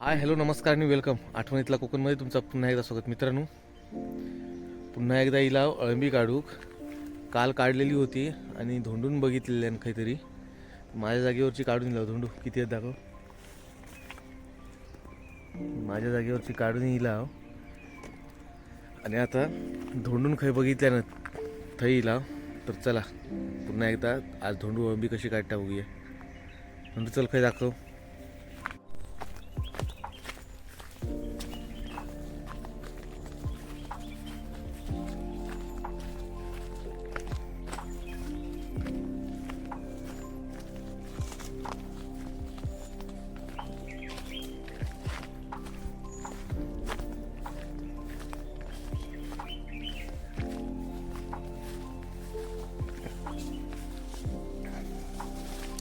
Hi hello नमस्कार आणि welcome. आठवणीतला कोकणमध्ये तुमचं पुन्हा एकदा स्वागत. मित्रांनो पुन्हा एकदा हिला अळंबी काढूक काल काढलेली होती आणि धोंडून बघितलेली आहे काहीतरी. माझ्या जागेवरची काढून दिला धोंडू किती आहेत दाखव. माझ्या जागेवरची काढून हिला. आणि आता धोंडून खै बघितल्यानं थै हिला. तर चला पुन्हा एकदा आज धोंडू अळंबी कशी काढता बघूया. धोंडू चल खै दाखव.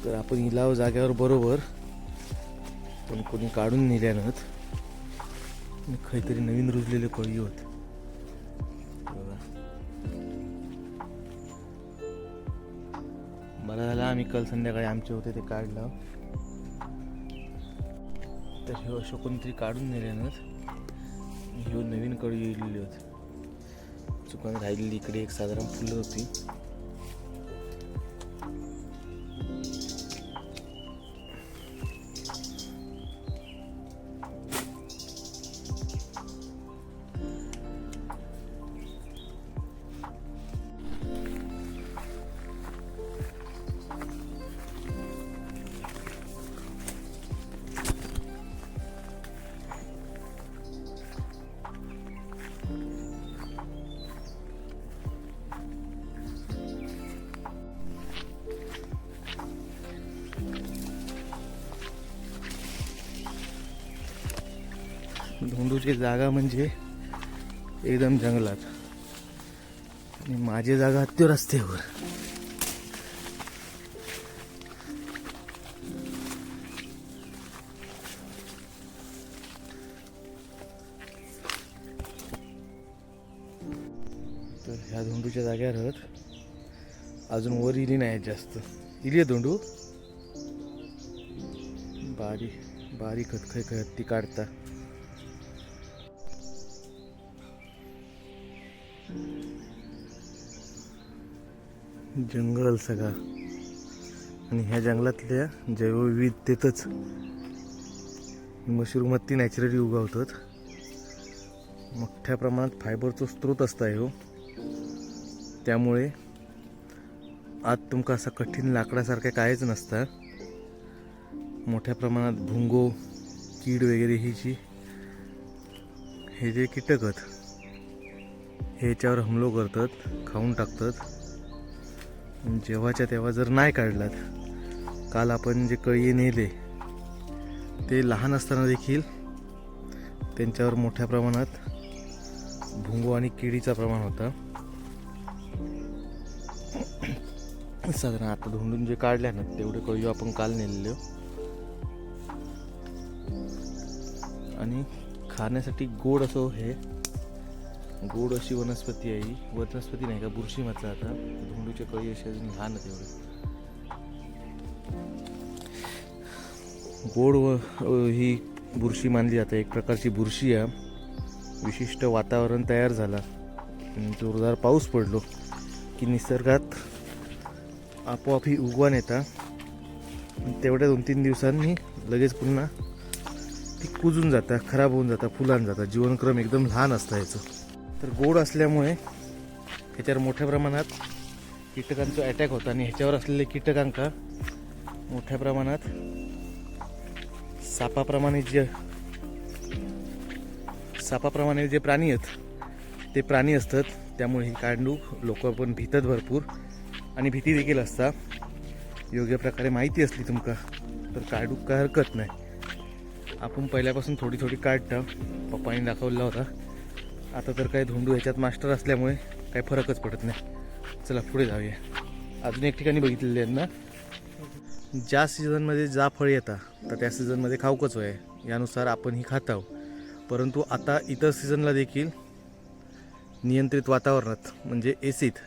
तर आपण इलाव जाग्यावर बरोबर पण कोणी काढून नेल्यानं काहीतरी नवीन रुजलेले कळी होत. बघा. मला झालं आम्ही काल संध्याकाळी आमचे होते ते काढलं. तर हे असं कोणतरी काढून नेल्यानं ह्यो नवीन कळी येलेली होत. चुकाने राहिलेली इकडे एक साधारण फुलं होती. धोंडूची जागा म्हणजे एकदम जंगलात. आणि माझी जागा त्यो रस्त्यावर. तर ह्या धोंडूच्या जाग्यावर आहेत. अजून वर इली नाही जास्त. इली आहे धोंडू? बारीक बारीक खतखय खत हत्ती काढता. जंगल सगळा. आणि ह्या जंगलातल्या जैवविविधतेतच मशरूम हत्ती नॅचरली उगवतात. मोठ्या प्रमाणात फायबरचा स्रोत असता हो त्यामुळे आत तुमका असा कठीण लाकडासारखं काहीच नसतं. मोठ्या प्रमाणात भुंगो कीड वगैरे ही जी हे जे कीटक आहेत हे हमलो करतात खाऊन टाकतात. जेव्हाच्या तेव्हा जर नाही काढलात काल आपण जे कळी नेले ते लहान असताना देखील त्यांच्यावर मोठ्या प्रमाणात भुंगो आणि किडीचा प्रमाण होता. साधारण आता धुंडून जे काढल्या ना तेवढे कळी आपण काल नेलेले. आणि खाण्यासाठी गोड असो हे गोड अशी वनस्पती आहे ही. वनस्पती नाही का बुरशी म्हटलं आता. धोंडूच्या कळी अशी अजून लहान आहेत एवढे गोड व ही बुरशी मानली जाते. एक प्रकारची बुरशी आहे. विशिष्ट वातावरण तयार झाला. जोरदार पाऊस पडलो की निसर्गात आपोआप ही उगवान येता तेवढ्या दोन तीन दिवसांनी लगेच पुन्हा ती कुजून जाता खराब होऊन जाता फुलान जाता. जीवनक्रम एकदम लहान असतं याचं. तर गोड असल्यामुळे ह्याच्यावर मोठ्या प्रमाणात कीटकांचा अटॅक होता. आणि ह्याच्यावर असलेले कीटकांका मोठ्या प्रमाणात सापाप्रमाणे जे सापाप्रमाणे जे प्राणी आहेत ते प्राणी असतात. त्यामुळे ही कांडूक लोक पण भीतात भरपूर. आणि भीती देखील असता. योग्य प्रकारे माहिती असली तुमका तर काढूक काय हरकत नाही. आपण पहिल्यापासून थोडी थोडी काढता. पप्पाने दाखवला होता. आता तर काय धोंडू ह्याच्यात मास्टर असल्यामुळे काही फरकच पडत नाही. चला पुढे जाऊया. अजून एक ठिकाणी बघितलेले आहेत ना? ज्या सीझनमध्ये जा फळ येतात तर त्या सीझनमध्ये खाऊकच आहे यानुसार आपण ही खात आहोत. परंतु आता इतर सीझनला देखील नियंत्रित वातावरणात म्हणजे एसीत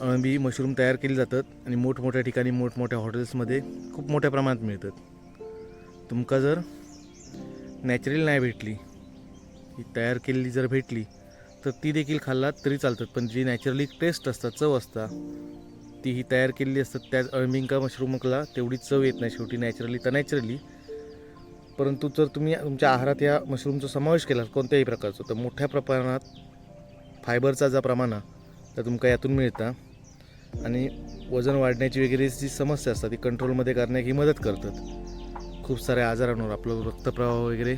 अळंबी मशरूम तयार केली जातात आणि मोठमोठ्या ठिकाणी मोठमोठ्या हॉटेल्समध्ये खूप मोठ्या प्रमाणात मिळतात. तुमका जर नॅचरल नाही भेटली ही तयार केलेली जर भेटली तर ती देखील खाल्लात तरी चालतात. पण जी नॅचरली टेस्ट असतात चव असतात ती ही तयार केलेली असतात. त्या अळमिंका मशरूमला तेवढी चव येत नाही शेवटी नॅचरली तर नॅचरली परंतु जर तुम्ही तुमच्या आहारात या मशरूमचा समावेश केला कोणत्याही प्रकारचा तर मोठ्या प्रमाणात फायबरचा जा प्रमाण आहे तर तुमका यातून मिळता. आणि वजन वाढण्याची वगैरे जी समस्या असतात ती कंट्रोलमध्ये करण्याची मदत करतात. खूप साऱ्या आजारांवर आपलं रक्तप्रवाह वगैरे.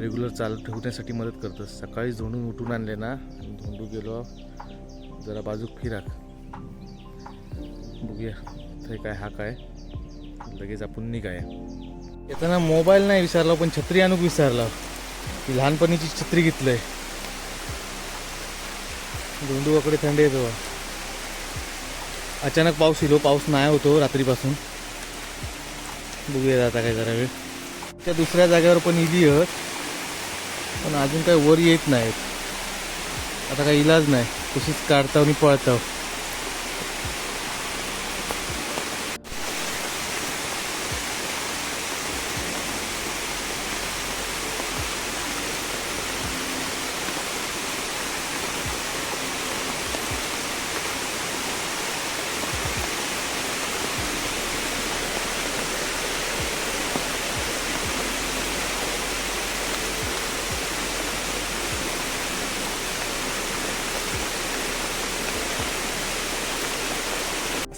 रेग्युलर चालू ठेवण्यासाठी मदत करतं सकाळी झोंडून उठून आणले ना झोंडू गेलो जरा बाजूक फिराक. बघूया ते काय हा काय? लगेच आपण निघाय. येताना मोबाईल नाही विसरला पण छत्री आणूक विसरला. ती लहानपणीची छत्री घेतलंय. धोंडूवाकडे थंडी येतो अचानक पाऊस येलो पाऊस नाही होतो रात्रीपासून. बघूया आता काय जरा वेळ. त्या दुसऱ्या जागेवर पण इली आहेत पण अजून काही वर येत नाहीत. आता काही इलाज नाही. तशीच काढताव आणि पळताव.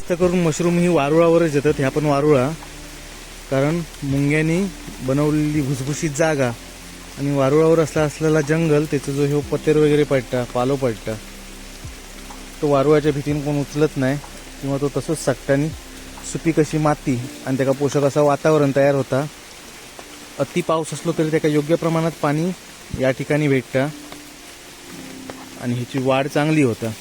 जास्त करून मशरूम ही वारुळावरच येतात. ह्या पण वारुळा. कारण मुंग्यांनी बनवलेली भुसभुशीत जागा आणि वारुळावर असला असलेला जंगल त्याचं जो ह्यो पतेर वगैरे पडता पालो पडता तो वारुळाच्या भीतीने कोण उचलत नाही किंवा तो तसंच साकटानी सुपीक अशी माती आणि त्याका पोषक असं वातावरण तयार होता. अति पाऊस असलो तरी त्याका योग्य प्रमाणात पाणी या ठिकाणी भेटतं आणि ह्याची वाढ चांगली होता.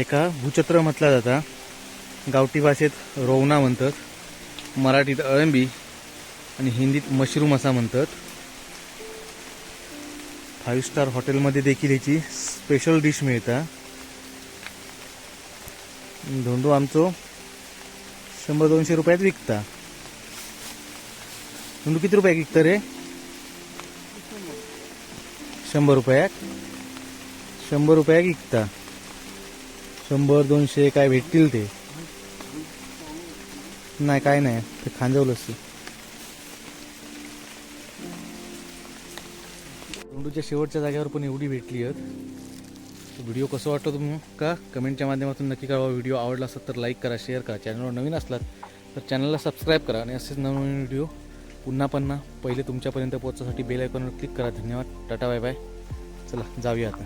एका भूचत्र म्हटला जाता. गावठी भाषेत रोवना म्हणतात. मराठीत अळंबी आणि हिंदीत मशरूम असा म्हणतात. फाईव्ह स्टार हॉटेलमध्ये देखील याची स्पेशल डिश मिळता. धोंडू आमचो शंभर दोनशे रुपयात विकता. धोंडू किती रुपयात विकतं रे? शंभर रुपयात. शंभर रुपयात विकता. शंभर दोनशे काय भेटतील ते? नाही काय नाही. ते खांजवलंच ते. झोंडूच्या शेवटच्या जागेवर पण एवढी भेटली आहेत. व्हिडिओ कसं वाटतं तुम्ही का? कमेंटच्या माध्यमातून नक्की कळवा. व्हिडिओ आवडला असेल तर लाईक करा शेअर करा. चॅनलवर नवीन असलात तर चॅनलला सबस्क्राईब करा आणि असेच नवीन व्हिडिओ पुन्हा पुन्हा पहिले तुमच्यापर्यंत पोहोचण्यासाठी बेल आयकॉनवर क्लिक करा. धन्यवाद. Tata bye bye. चला जाऊया आता.